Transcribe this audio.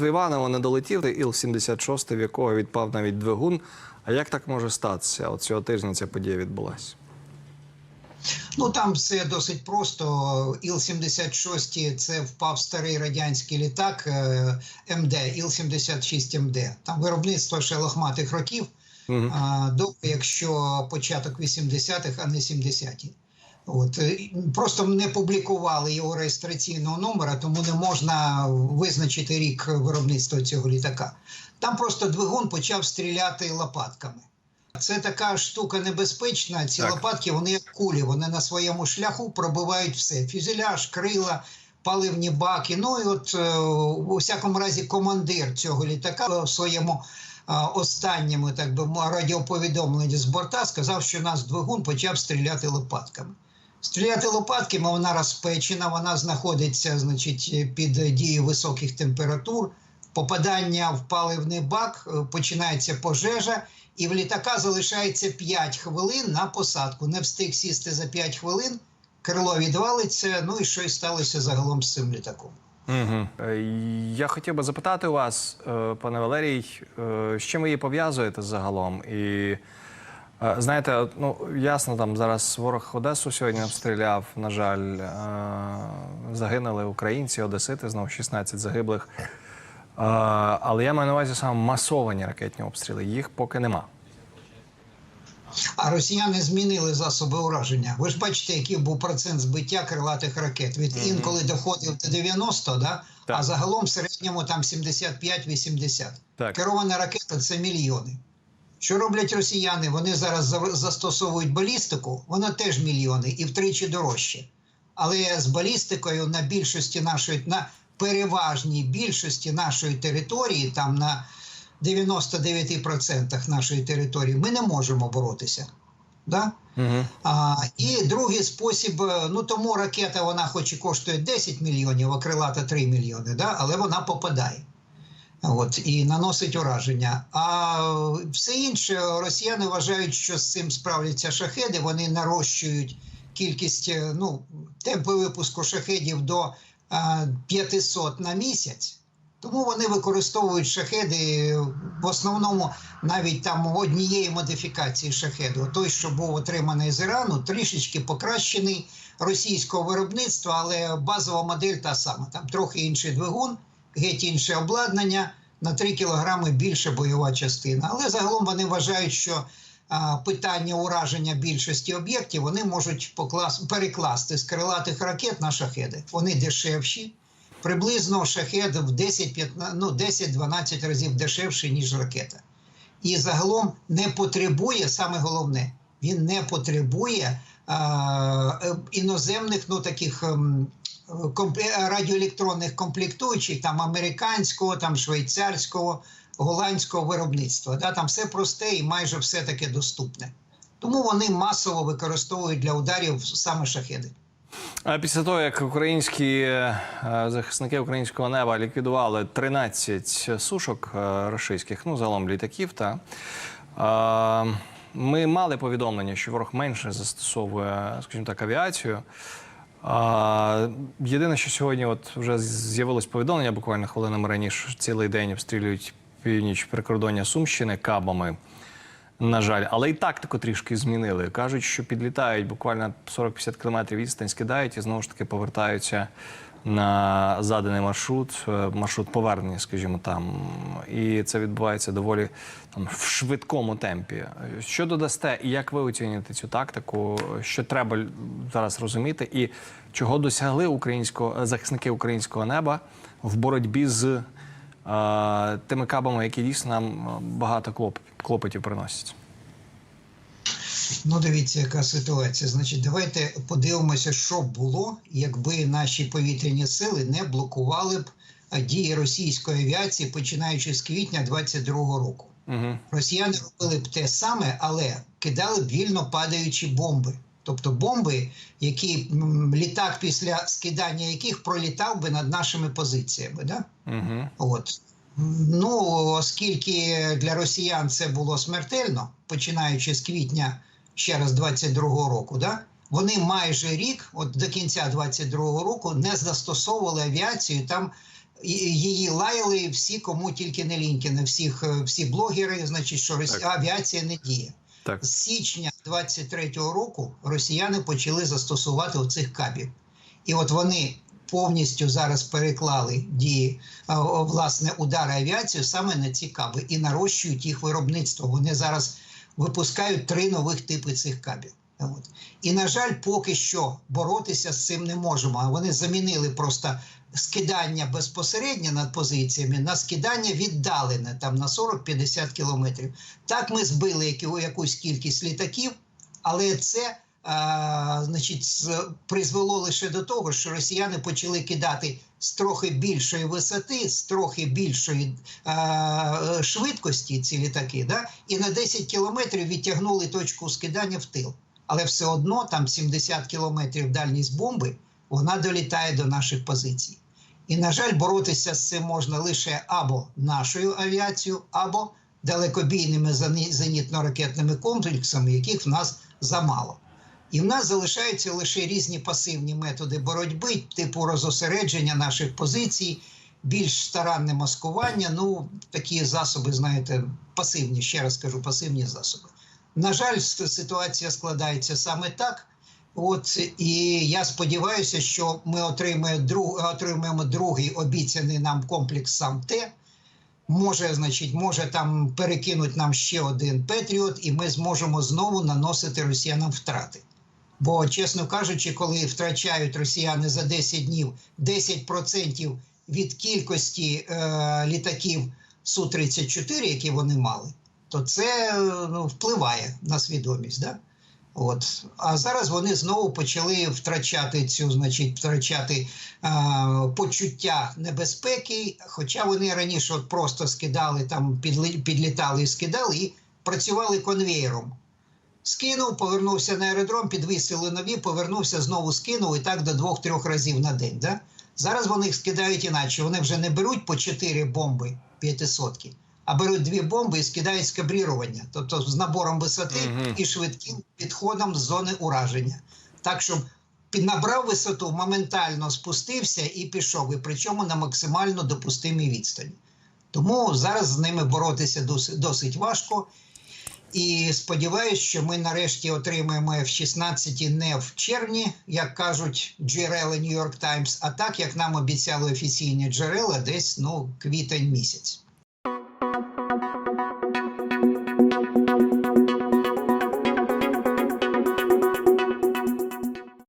З Іванова не долетів Іл-76, в якого відпав навіть двигун. А як так може статися? От цього тижня ця подія відбулася. Ну там все досить просто. Іл-76 це впав старий радянський літак МД, Іл-76 МД. Там виробництво ще лохматих років. А, добре, якщо початок 80-х, а не 70-ті. От е, просто не публікували його реєстраційного номера, тому не можна визначити рік виробництва цього літака. Там просто двигун почав стріляти лопатками. Це така штука небезпечна. Ці Так. лопатки вони як кулі, вони на своєму шляху пробивають все: фюзеляж, крила, паливні баки. Ну і от е, у всякому разі командир цього літака в своєму останньому, так би радіоповідомленні з борта сказав, що наш двигун почав стріляти лопатками. Стріляти лопатками вона розпечена, вона знаходиться значить, під дією високих температур. Попадання в паливний бак, е, починається пожежа, і в літака залишається 5 хвилин на посадку. Не встиг сісти за 5 хвилин, крило відвалиться. Ну і що і сталося загалом з цим літаком. Угу. Я хотів би запитати у вас, е, пане Валерій, з чим ви її пов'язуєте загалом? І знаєте, ну ясно, там зараз ворог Одесу сьогодні обстріляв. На жаль, е, загинули українці, одесити, знову 16 загиблих. Е, Але я маю на увазі саме масовані ракетні обстріли. Їх поки нема. А росіяни змінили засоби ураження. Ви ж бачите, який був процент збиття крилатих ракет. Від інколи доходив до 90, да? Так. а загалом в середньому там 75-80. Так. Керована ракета це мільйони. Що роблять росіяни? Вони зараз застосовують балістику, вона теж мільйони і втричі дорожче. Але з балістикою на більшості нашої, на переважній більшості нашої території, там на 99% нашої території, ми не можемо боротися. Да? Угу. А, і другий спосіб, е, ну тому ракета, вона хоч і коштує 10 мільйонів, а крилата 3 мільйони, да? але вона попадає. От, і наносить ураження. А е, все інше росіяни вважають, що з цим справляться шахеди. Вони нарощують кількість, е, ну, темпи випуску шахедів до е, 500 на місяць. Тому вони використовують шахеди в основному навіть там однієї модифікації шахеду. Той, що був отриманий з Ірану, трішечки покращений російського виробництва, але базова модель та сама. Там трохи інший двигун, геть інше обладнання, на 3 кілограми більше бойова частина. Але загалом вони вважають, що питання ураження більшості об'єктів вони можуть поклас... перекласти з крилатих ракет на шахеди. Вони дешевші. Приблизно шахед в 10-15, ну, 10-12 разів дешевший, ніж ракета. І загалом не потребує, саме головне, він не потребує іноземних ну, таких ем, радіоелектронних комплектуючих, там американського, там швейцарського, голландського виробництва. Да? Там все просте і майже все таке доступне. Тому вони масово використовують для ударів саме шахеди. Після того, як українські е, захисники українського неба ліквідували 13 сушок е, російських, ну загалом літаків, та е, ми мали повідомлення, що ворог менше застосовує, скажімо так, авіацію. А, єдине, що сьогодні от вже з'явилось повідомлення буквально хвилинами раніше, цілий день обстрілюють північ прикордоння Сумщини кабами. На жаль, але і тактику трішки змінили. Кажуть, що підлітають буквально 40-50 кілометрів відстань, скидають і знову ж таки повертаються на заданий маршрут, е, маршрут повернення, скажімо там. І це відбувається доволі там в швидкому темпі. Що додасте, і як ви оцінюєте цю тактику? Що треба зараз розуміти, і чого досягли українського захисники українського неба в боротьбі з е, тими кабами, які дійсно нам е, багато клоп, клопотів приносять? Ну, дивіться, яка ситуація. Значить, давайте подивимося, що б було, якби наші повітряні сили не блокували б дії російської авіації, починаючи з квітня 22-го року. Угу. Росіяни робили б те саме, але кидали б вільно падаючі бомби. Тобто бомби, які літак після скидання яких пролітав би над нашими позиціями. Да? Угу. От. Ну, оскільки для росіян це було смертельно, починаючи з квітня ще раз 22-го року, да? вони майже рік, от до кінця 22-го року, не застосовували авіацію. Там її лаяли всі, кому тільки не ліньки, всіх е, всі блогери, значить, що Росі... Авіація не діє. Так. З січня 23-го року росіяни почали застосувати оцих кабів. І от вони повністю зараз переклали дії власне удари авіацію саме на ці каби і нарощують їх виробництво. Вони зараз випускають три нових типи цих кабів. От. І, на жаль, поки що боротися з цим не можемо. Вони замінили просто скидання безпосередньо над позиціями на скидання віддалене там на 40-50 кілометрів. Так ми збили яку- якусь кількість літаків, але це а, значить, призвело лише до того, що росіяни почали кидати з трохи більшої висоти, з трохи більшої а, швидкості ці літаки, да? і на 10 кілометрів відтягнули точку скидання в тил. Але все одно там 70 кілометрів дальність бомби, вона долітає до наших позицій. І, на жаль, боротися з цим можна лише або нашою авіацією, або далекобійними зені- зенітно-ракетними комплексами, яких в нас замало. І в нас залишаються лише різні пасивні методи боротьби, типу розосередження наших позицій, більш старанне маскування. Ну, такі засоби, знаєте, пасивні, ще раз кажу, пасивні засоби. На жаль, ситуація складається саме так. От і я сподіваюся, що ми отримаємо, друг, отримаємо другий обіцяний нам комплекс сам Т. Може, значить, може там перекинуть нам ще один Петріот, і ми зможемо знову наносити росіянам втрати. Бо, чесно кажучи, коли втрачають росіяни за 10 днів 10% від кількості е, літаків Су-34, які вони мали, то це ну, впливає на свідомість. Да? От. А зараз вони знову почали втрачати цю, значить, втрачати е, почуття небезпеки, хоча вони раніше от просто скидали, там підлітали і скидали, і працювали конвеєром. Скинув, повернувся на аеродром, підвисили нові, повернувся, знову скинув і так до двох-трьох разів на день. Да? Зараз вони їх скидають іначе. Вони вже не беруть по 4 бомби п'ятисотки, а беруть дві бомби і скидають з кабрірування, тобто з набором висоти і швидким підходом з зони ураження. Так, щоб набрав висоту, моментально спустився і пішов, і причому на максимально допустимій відстані. Тому зараз з ними боротися досить, досить важко. І сподіваюся, що ми нарешті отримаємо F-16 не в червні, як кажуть джерела New York Times, а так, як нам обіцяли офіційні джерела, десь ну, квітень місяць.